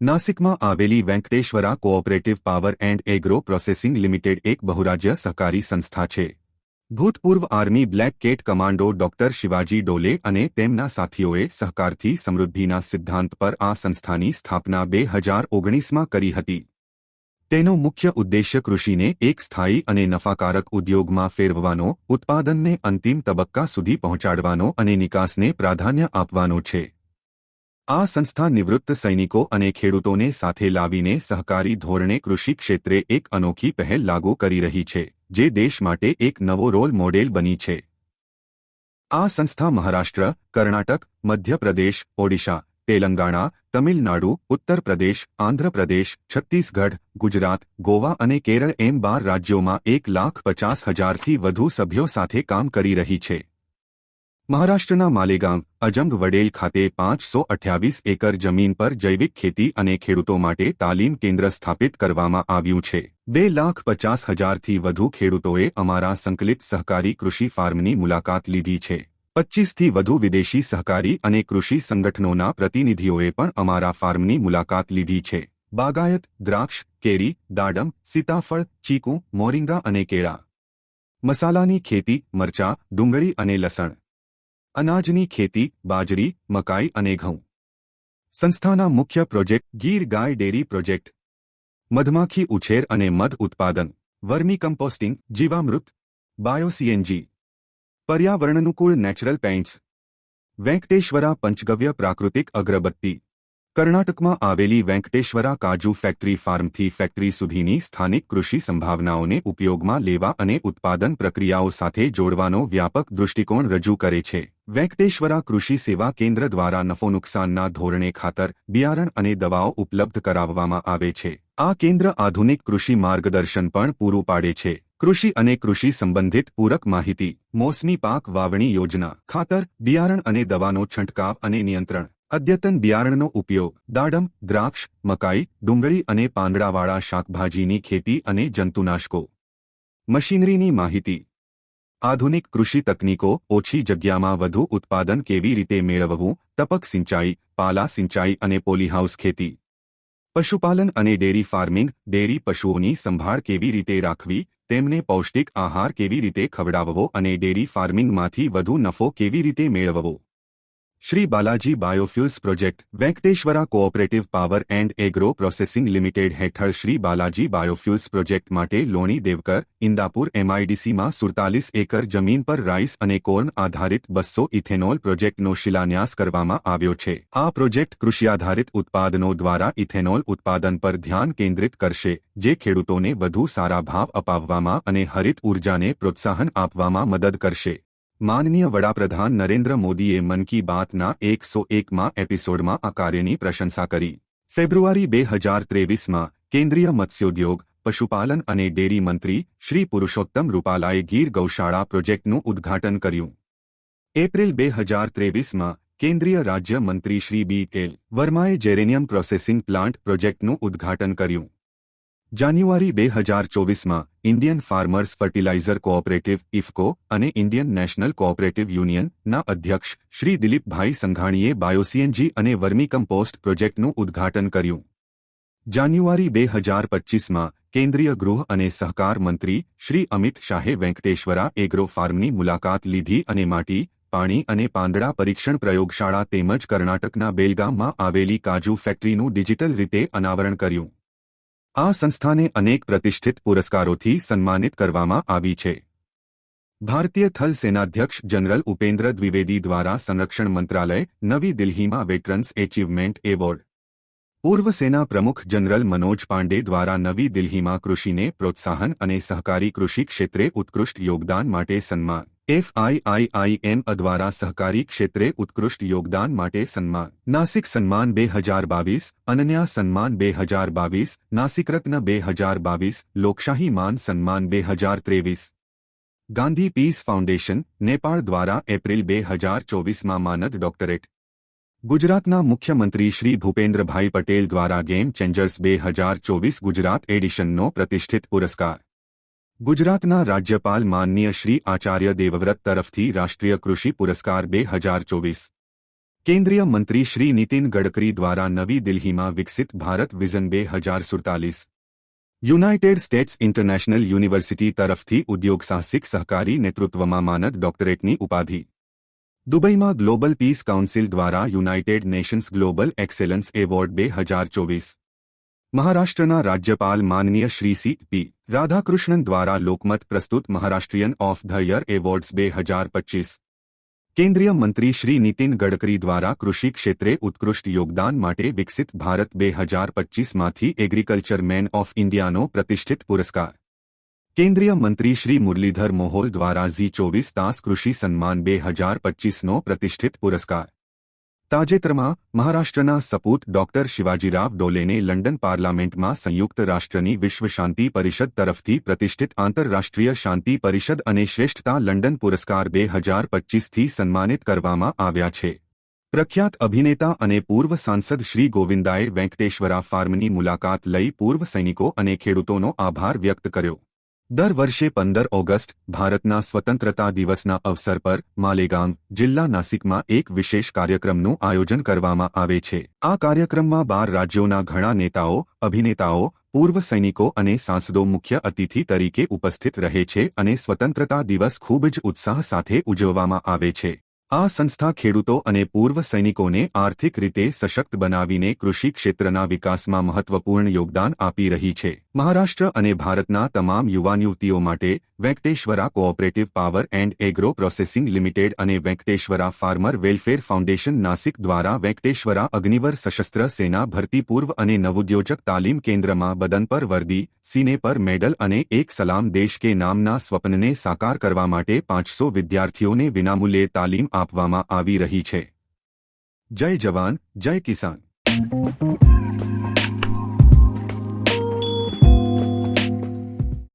નાસિકમાં આવેલી Venkateshwara cooperative power and agro processing limited એક બહુરાજ્ય સહકારી સંસ્થા છે. ભૂતપૂર્વ army black cat commando doctor Shivaji Dole અને તેમના સાથીઓએ સહકારથી સમૃદ્ધિના સિદ્ધાંત પર આ સંસ્થાની સ્થાપના બે હજાર ઓગણીસમાં કરી હતી. તેનો મુખ્ય ઉદ્દેશ્ય કૃષિને એક સ્થાયી અને નફાકારક ઉદ્યોગમાં ફેરવવાનો, ઉત્પાદનને અંતિમ તબક્કા સુધી પહોંચાડવાનો અને નિકાસને પ્રાધાન્ય આપવાનો છે. આ સંસ્થા નિવૃત્ત સૈનિકો અને ખેડૂતોને સાથે લાવીને સહકારી ધોરણે કૃષિ ક્ષેત્રે એક અનોખી પહેલ લાગુ કરી રહી છે, જે દેશ માટે એક નવો રોલ મોડેલ બની છે. આ સંસ્થા મહારાષ્ટ્ર, કર્ણાટક, મધ્યપ્રદેશ, ઓડિશા, તેલંગાણા, તમિલનાડુ ઉત્તર પ્રદેશ આંધ્રપ્રદેશ, છત્તીસગઢ, ગુજરાત, ગોવા અને કેરળ એમ બાર રાજ્યોમાં એક લાખ પચાસ હજારથી વધુ સભ્યો સાથે કામ કરી રહી છે. મહારાષ્ટ્રના માલેગામ અજંગ વડેલ ખાતે પાંચસો અઠ્યાવીસ એકર જમીન પર જૈવિક ખેતી અને ખેડૂતો માટે તાલીમ કેન્દ્ર સ્થાપિત કરવામાં આવ્યું છે. બે લાખ પચાસ હજારથી વધુ ખેડૂતોએ અમારા સંકલિત સહકારી કૃષિ ફાર્મની મુલાકાત લીધી છે. પચ્ચીસથી વધુ વિદેશી સહકારી અને કૃષિ સંગઠનોના પ્રતિનિધિઓએ પણ અમારા ફાર્મની મુલાકાત લીધી છે. બાગાયત, દ્રાક્ષ, કેરી, દાડમ, સીતાફળ, ચીકુ, મોરિંગા અને કેળા. મસાલાની ખેતી, મરચા, ડુંગળી અને લસણ. અનાજની ખેતી, બાજરી, મકાઈ અને ઘઉં. સંસ્થાના મુખ્ય પ્રોજેક્ટ ગીર ગાય ડેરી પ્રોજેક્ટ. મધમાખી ઉછેર અને મધ ઉત્પાદન. Vermi composting જીવામૃત. Bio CNG. પર્યાવરણનુકૂળ natural paints. Venkateshwara પંચગવ્ય પ્રાકૃતિક અગરબત્તી. કર્ણાટકમાં આવેલી વેંકટેશ્વરા કાજુ ફેક્ટરી ફાર્મથી ફેક્ટરી સુધીની સ્થાનિક કૃષિ સંભાવનાઓને ઉપયોગમાં લેવા અને ઉત્પાદન પ્રક્રિયાઓ સાથે જોડવાનો વ્યાપક દૃષ્ટિકોણ રજૂ કરે છે. વેંકટેશ્વરા કૃષિ સેવા કેન્દ્ર દ્વારા નફો નુકસાનના ધોરણે ખાતર, બિયારણ અને દવાઓ ઉપલબ્ધ કરાવવામાં આવે છે. આ કેન્દ્ર આધુનિક કૃષિ માર્ગદર્શન પણ પૂરું પાડે છે. કૃષિ અને કૃષિ સંબંધિત પૂરક માહિતી, મોસમી પાક વાવણી યોજના, ખાતર, બિયારણ અને દવાનો છંટકાવ અને નિયંત્રણ અદ્યતન બિયારણનો ઉપયોગ દાડમ, દ્રાક્ષ, મકાઈ, ડુંગળી અને પાંદડાવાળા શાકભાજીની ખેતી અને જંતુનાશકો. મશીનરીની માહિતી. આધુનિક કૃષિ તકનીકો ઓછી જગ્યામાં વધુ ઉત્પાદન કેવી રીતે મેળવવું, ટપક સિંચાઈ, પાલા સિંચાઈ અને પોલીહાઉસ ખેતી. પશુપાલન અને ડેરી ફાર્મિંગ, ડેરી પશુઓની સંભાળ કેવી રીતે રાખવી, તેમને પૌષ્ટિક આહાર કેવી રીતે ખવડાવવો અને ડેરી ફાર્મિંગમાંથી વધુ નફો કેવી રીતે મેળવવો. Shri Balaji biofuels project, Venkateshwara cooperative power and agro processing limited હેઠળ શ્રી બાલાજી બાયોફ્યુલ્સ પ્રોજેક્ટ માટે લોણી દેવકર ઇન્દાપુર એમઆઈડીસીમાં સુડતાલીસ એકર જમીન પર રાઇસ અને કોર્ન આધારિત બસો ઇથેનોલ પ્રોજેક્ટનો શિલાન્યાસ કરવામાં આવ્યો છે. આ પ્રોજેક્ટ કૃષિ આધારિત ઉત્પાદનો દ્વારા ઇથેનોલ ઉત્પાદન પર ધ્યાન કેન્દ્રિત કરશે, જે ખેડૂતોને વધુ સારા ભાવ અપાવવામાં અને હરિત ઉર્જાને પ્રોત્સાહન આપવામાં મદદ કરશે. માનનીય વડાપ્રધાન નરેન્દ્ર મોદીએ મન કી બાતના એકસો એકમાં એપિસોડમાં આ કાર્યની પ્રશંસા કરી. ફેબ્રુઆરી બે હજાર ત્રેવીસમાં કેન્દ્રીય મત્સ્યોદ્યોગ, પશુપાલન અને ડેરી મંત્રી શ્રી પુરુષોત્તમ રૂપાલાએ ગીર ગૌશાળા પ્રોજેક્ટનું ઉદ્ઘાટન કર્યું. એપ્રિલ બે હજાર ત્રેવીસમાં કેન્દ્રીય રાજ્ય મંત્રી શ્રી બી એલ. વર્માએ જેરેનિયમ પ્રોસેસિંગ પ્લાન્ટ પ્રોજેક્ટનું ઉદ્ઘાટન કર્યું. જાન્યુઆરી બે હજાર ચોવીસમાં Indian farmers fertiliser cooperative IFFCO અને ઇન્ડિયન નેશનલ કોઓપરેટિવ યુનિયનના અધ્યક્ષ શ્રી દિલીપભાઈ સંઘાણીએ બાયોસીએનજી અને વર્મી કમ્પોસ્ટ પ્રોજેક્ટનું ઉદ્ઘાટન કર્યું. જાન્યુઆરી બે હજાર પચ્ચીસમાં કેન્દ્રીય ગૃહ અને સહકાર મંત્રી શ્રી અમિત શાહે વેંકટેશ્વરા એગ્રો ફાર્મની મુલાકાત લીધી અને માટી, પાણી અને પાંદડા પરીક્ષણ પ્રયોગશાળા તેમજ કર્ણાટકના બેલગામમાં આવેલી કાજુ ફેક્ટરીનું ડિજિટલ રીતે અનાવરણ કર્યું. આ સંસ્થાને અનેક પ્રતિષ્ઠિત પુરસ્કારોથી સન્માનિત કરવામાં આવી છે. ભારતીય થલ સેનાધ્યક્ષ જનરલ ઉપેન્દ્ર દ્વિવેદી દ્વારા સંરક્ષણ મંત્રાલય, નવી દિલ્હીમાં વેટરન્સ એચિવમેન્ટ એવોર્ડ. પૂર્વ સેના પ્રમુખ જનરલ મનોજ પાંડે દ્વારા નવી દિલ્હીમાં કૃષિને પ્રોત્સાહન અને સહકારી કૃષિ ક્ષેત્રે ઉત્કૃષ્ટ યોગદાન માટે સન્માન. એફઆઈઆઈઆઈએમ દ્વારા સહકારી ક્ષેત્રે ઉત્કૃષ્ટ યોગદાન માટે સન્માન. નાસિક સન્માન બે હજાર બાવીસ અનન્યા સન્માન બે હજાર બાવીસ નાસિકરત્ન બે હજાર બાવીસ લોકશાહી માન સન્માન બે હજાર ત્રેવીસ ગાંધી પીસ ફાઉન્ડેશન, નેપાળ દ્વારા એપ્રિલ બે હજાર ચોવીસમાં માનદ ડોક્ટરેટ. ગુજરાતના મુખ્યમંત્રી શ્રી ભૂપેન્દ્રભાઈ પટેલ દ્વારા ગેમ ચેન્જર્સ બે હજાર ચોવીસ ગુજરાત એડિશનનો પ્રતિષ્ઠિત પુરસ્કાર. ગુજરાતના રાજ્યપાલ માનનીય શ્રી આચાર્ય દેવવ્રત તરફથી રાષ્ટ્રીય કૃષિ પુરસ્કાર બે હજાર ચોવીસ. કેન્દ્રીય મંત્રી શ્રી નીતિન ગડકરી દ્વારા નવી દિલ્હીમાં વિકસિત ભારત વિઝન બે હજાર સુડતાલીસ. યુનાઇટેડ સ્ટેટ્સ ઇન્ટરનેશનલ યુનિવર્સિટી તરફથી ઉદ્યોગ સાહસિક સહકારી નેતૃત્વમાં માનદ ડોક્ટરેટની ઉપાધિ. દુબઈમાં ગ્લોબલ પીસ કાઉન્સિલ દ્વારા united nations global excellence award બે હજાર ચોવીસ. મહારાષ્ટ્રના રાજ્યપાલ માનનીય શ્રી સી પી રાધાકૃષ્ણન દ્વારા લોકમત પ્રસ્તુત Maharashtrian of the year awards બે હજાર પચ્ચીસ કેન્દ્રીય મંત્રી શ્રી નીતિન ગડકરી દ્વારા કૃષિ ક્ષેત્રે ઉત્કૃષ્ટ યોગદાન માટે વિકસિત ભારત બે હજાર પચ્ચીસમાંથી એગ્રીકલ્ચર મેન ઓફ ઇન્ડિયાનો પ્રતિષ્ઠિત પુરસ્કાર કેન્દ્રીય મંત્રી શ્રી મુરલીધર મોહોલ દ્વારા ઝી ચોવીસ તાસ કૃષિ સન્માન બે હજાર પચ્ચીસનો પ્રતિષ્ઠિત પુરસ્કાર તાજેતરમાં મહારાષ્ટ્રના સપૂત ડોક્ટર શિવાજીરાવ ડોલેને લંડન પાર્લામેન્ટમાં સંયુક્ત રાષ્ટ્રની વિશ્વ શાંતિ પરિષદ તરફથી પ્રતિષ્ઠિત આંતરરાષ્ટ્રીય શાંતિ પરિષદ અને શ્રેષ્ઠતા લંડન પુરસ્કાર બે હજાર પચ્ચીસથી સન્માનિત કરવામાં આવ્યા છે. પ્રખ્યાત અભિનેતા અને પૂર્વ સાંસદ શ્રી ગોવિંદાએ વેંકટેશ્વરા ફાર્મની મુલાકાત લઈ પૂર્વ સૈનિકો અને ખેડૂતોનો આભાર વ્યક્ત કર્યો. દર વર્ષે પંદર ઓગસ્ટ ભારતના સ્વતંત્રતા દિવસના અવસર પર માલેગામ જિલ્લા નાસિકમાં એક વિશેષ કાર્યક્રમનું આયોજન કરવામાં આવે છે. આ કાર્યક્રમમાં બાર રાજ્યોના ઘણા નેતાઓ, અભિનેતાઓ, પૂર્વ સૈનિકો અને સાંસદો મુખ્ય અતિથિ તરીકે ઉપસ્થિત રહે છે અને સ્વતંત્રતા દિવસ ખૂબ જ ઉત્સાહ સાથે ઉજવવામાં આવે છે. આ સંસ્થા ખેડૂતો અને પૂર્વ સૈનિકોને આર્થિક રીતે સશક્ત બનાવીને કૃષિ ક્ષેત્રના વિકાસમાં મહત્વપૂર્ણ યોગદાન આપી રહી છે. મહારાષ્ટ્ર અને ભારતના તમામ યુવાન યુવતીઓ માટે Venkateshwara cooperative power and agro processing limited અને Venkateshwara farmer welfare foundation Nashik દ્વારા વેંકટેશ્વરા અગ્નિવર સશસ્ત્ર સેના ભરતી પૂર્વ અને નવોદ્યોજક તાલીમ કેન્દ્રમાં બદન પર વર્દી, સીને પર મેડલ અને એક સલામ દેશ કે નામના સ્વપ્નને સાકાર કરવા માટે પાંચસો વિદ્યાર્થીઓને વિનામૂલ્યે તાલીમ આપવામાં આવી રહી છે. જય જવાન, જય કિસાન.